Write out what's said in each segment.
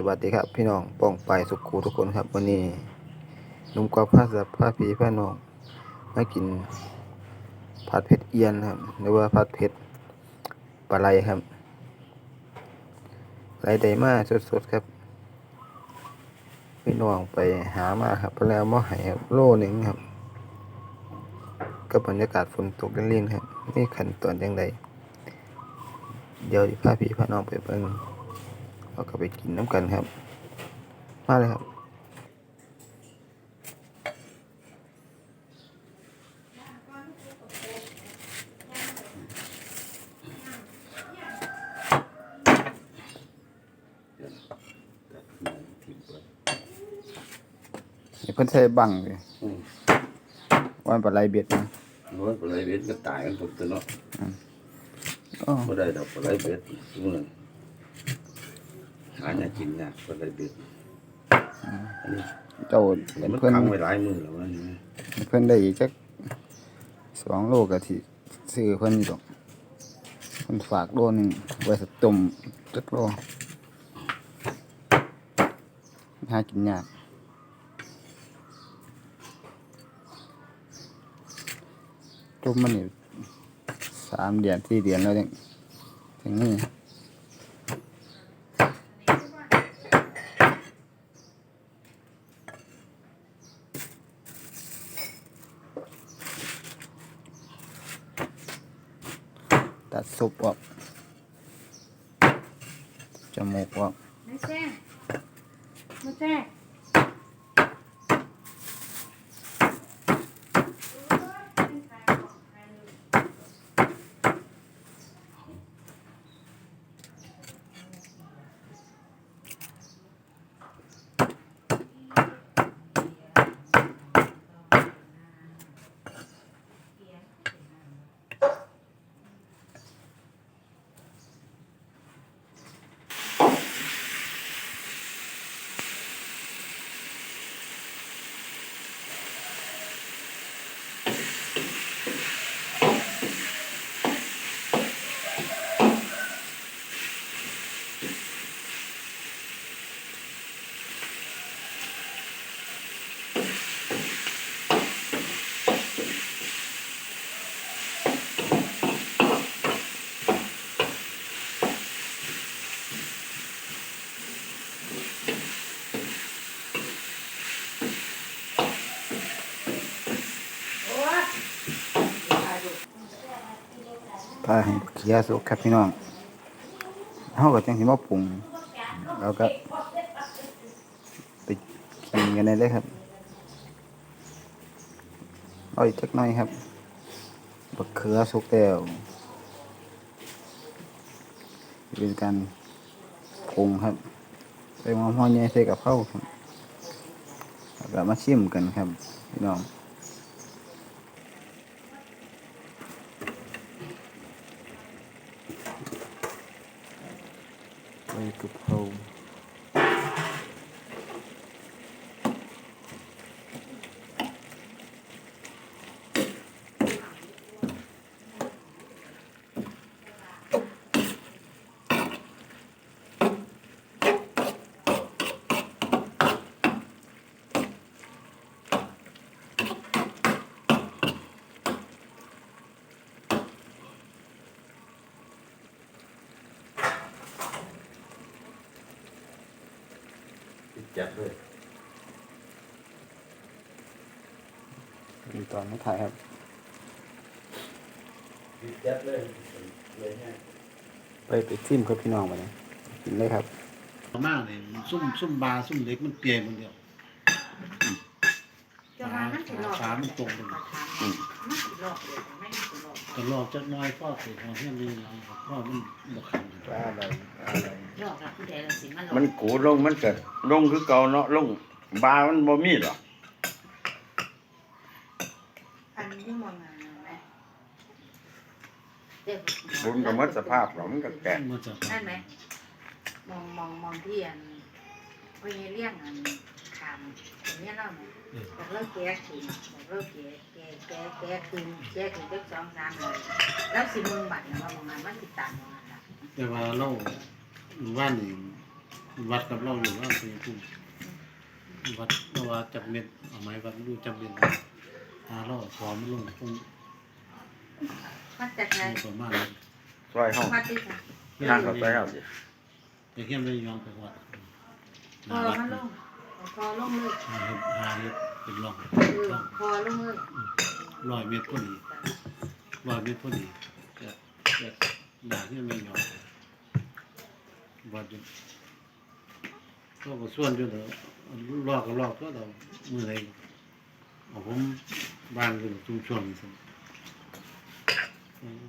สวัสดีครับ พี่น้องป้องไปสุขูทุกคนครับ วันนี้ลุงกอล์ฟพาสับพาผีพาน้องมากินผัดเผ็ดเอียนครับหรือว่าผัดเผ็ดปลาไหลครับไหลไดมาสดๆครับ พี่น้องไปหามาครับแล้วมาให้ครับโลหนึ่งครับ ก็บรรยากาศฝนตกเล่นๆครับนี่ขันตอนยังไงเดี๋ยวสิพาพี่พาน้องไปเบิ่ง เราก็ไปกินน้ำกันครับ มาเลยครับนี่เพิ่นใส่บังเลยอืมวันปลาไหลเบ็ดนะโอ้ยปลาไหลเบ็ดก็ตายกันทุกตัวเนาะอ๋อบ่ได้ดอกปลาไหลเบ็ดมื้อนั้น หาหยังกินยากปลาไหลเบ็ดอันนี้เจ้าเห็นมันเพิ่นขังไว้หลายมื้อแล้วว่านี่นะเพิ่นได้อีกจักสองโลกะที่ซื้อเพิ่นอยู่ดอกเพิ่นฝากโลหนึงไว้สต้มจักโลหากินยากต้มมันนี่สามเดือนสี่เดือนแล้วถึงถึงนี่ ตัดซุปออ กจมูกออกไม่แจ้งไม่แจ้งพาให้เคียสุกครับพี่น้องเฮาก็จังสิมาปรุงแล้วก็ไปกินกันได้เลยครับเอาอีกจักหน่อยครับบักเขือสุกแล้วเป็นการปรุงครับใส่หม้อหม้อใหญ่ใส่กับข้าวครับแล้วก็มาชิมกันครับพี่น้อง ติดจัดเลยมีตอนไม่ถ่ายครับติดจัดเลยเลยเนี่ยไปไปซิมครับพี่น้องมาเลยกินเลยครับมากเลยมันซุ่มซุ่มบาซุ่มเล็กมันเปลี่ยนมันเดียวจะมามันสิหลอกขามันตรงกันมันสิหลอกเลยไม่สิหลอ กแต่รอบจักหน้อยพ่อสิของเฮียนี่นะพ่อมันบ่คันอะไรอะไร หลอกกับผู้ใดละสิมันหลอกมันกูลงมันก็ลงคือเก่าเนาะลงบามันบ่มีหรอกอันนี้มองงานไหมเด็กบุญก็หมดสภาพหรอกมันก็แก่มันจะนั่นไหมมองมองมองที่อันพยเลี้ยงอันขามอย่างนี้ยเล่าเนี่ยบอกเลิกแก้คืนบอกเลิกแก้แก้แก้แก้คืนแก้คืนได้สองสามเลยแล้วสิมึงบัตรเนะว่ามองงานมันติดตามมองงานละแต่ว่าเราว่านี่วัดกับเราอยู่ว่าเป็นผู้วัดเราว่าจับเม็ดเอาไม้วัดดูจับเม็ดหาเราพร้อมลงคงวัดจากไหนมีประมาณนั้นซอยห้องวัดที่ไหนทางเข้าไปเอาสิแต่เฮียไม่ยอมไปวัดหพน้าอมันลง พอลงเลยหาเฮ็ดหาเฮ็ดเป็นร่องเออร่องพอลงเลยร้อยเมตรพอดีร้อยเมตรพอดีจะจะหนาที่ไม่ยอมวัดอยู่ก็ก็ส่วนอยู่เด้อลอกก็ลอกก็เรามือไหนเอาผมบ้านอยู่ชุมชนสิ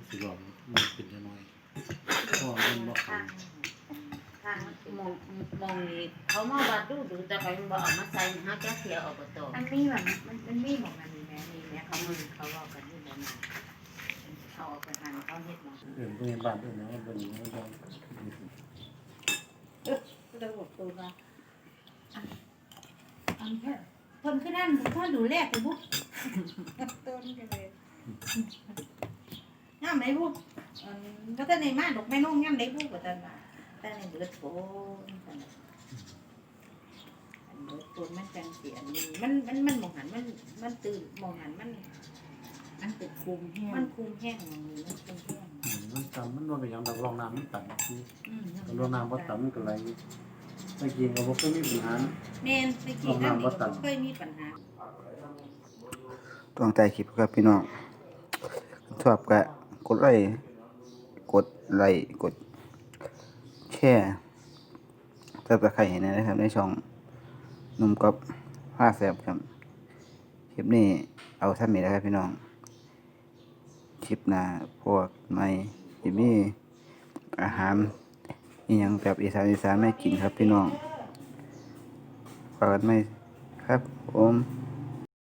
สิบอกมันเป็นยังไงพ่อมันบอกทาง ทางมองมองนี่เขามาวัดดูดูแต่เขาบอกเอามาใส่หาแก้เสียออกตัวมันมีแบบมันมันมีบอกมันมีแม่มีแม่เขามือเขาบอกกันที่แบบนั้นเขาออกไปหันเขาเห็ดมาเดินไปบ้านด้วยนะวันนี้ไม่ต้องระบบตัวมาอันแค่เพิ่นขึ้นนั่นถ้าดูแลไปบุ๊กต้นกันเลยย่ำไหนบุ๊กก็แต่ในมาดอกแม่น้องย่ำไหนบุ๊กก็แต่มา แต่ในเดือดโผล่อันเดือดโผล่มันจังเสียนนี่มันมันมันมองหันมันมันตื่นมองหันมัน มันเป็นคุมแห้งมันคุมแห้งมันคุมแห้งมันต่ำมันว่าไปยังดักรองน้ำมันต่ำอืมรองน้ำว่าต่ำมันก็ไหลไปกินกับพวกก็มีปัญหา แม่นไปกินน้ำนี่ก็บ่เคยมีปัญหา ต้องใจคลิปครับพี่น้องชอบก็กดไลค์กดไลค์กดแชร์ซับสไครต์ให้หนนะครับ ในช่องนุ่มกับผ้าแสบครับ คลิปนี้เอาท่านนี้นะครับพี่น้อง คลิปหน้าพวกไม่จิมีอาหารอีหยังแบบอีสานอีสานไม่กินครับพี่น้องฝากกันไหมครับผม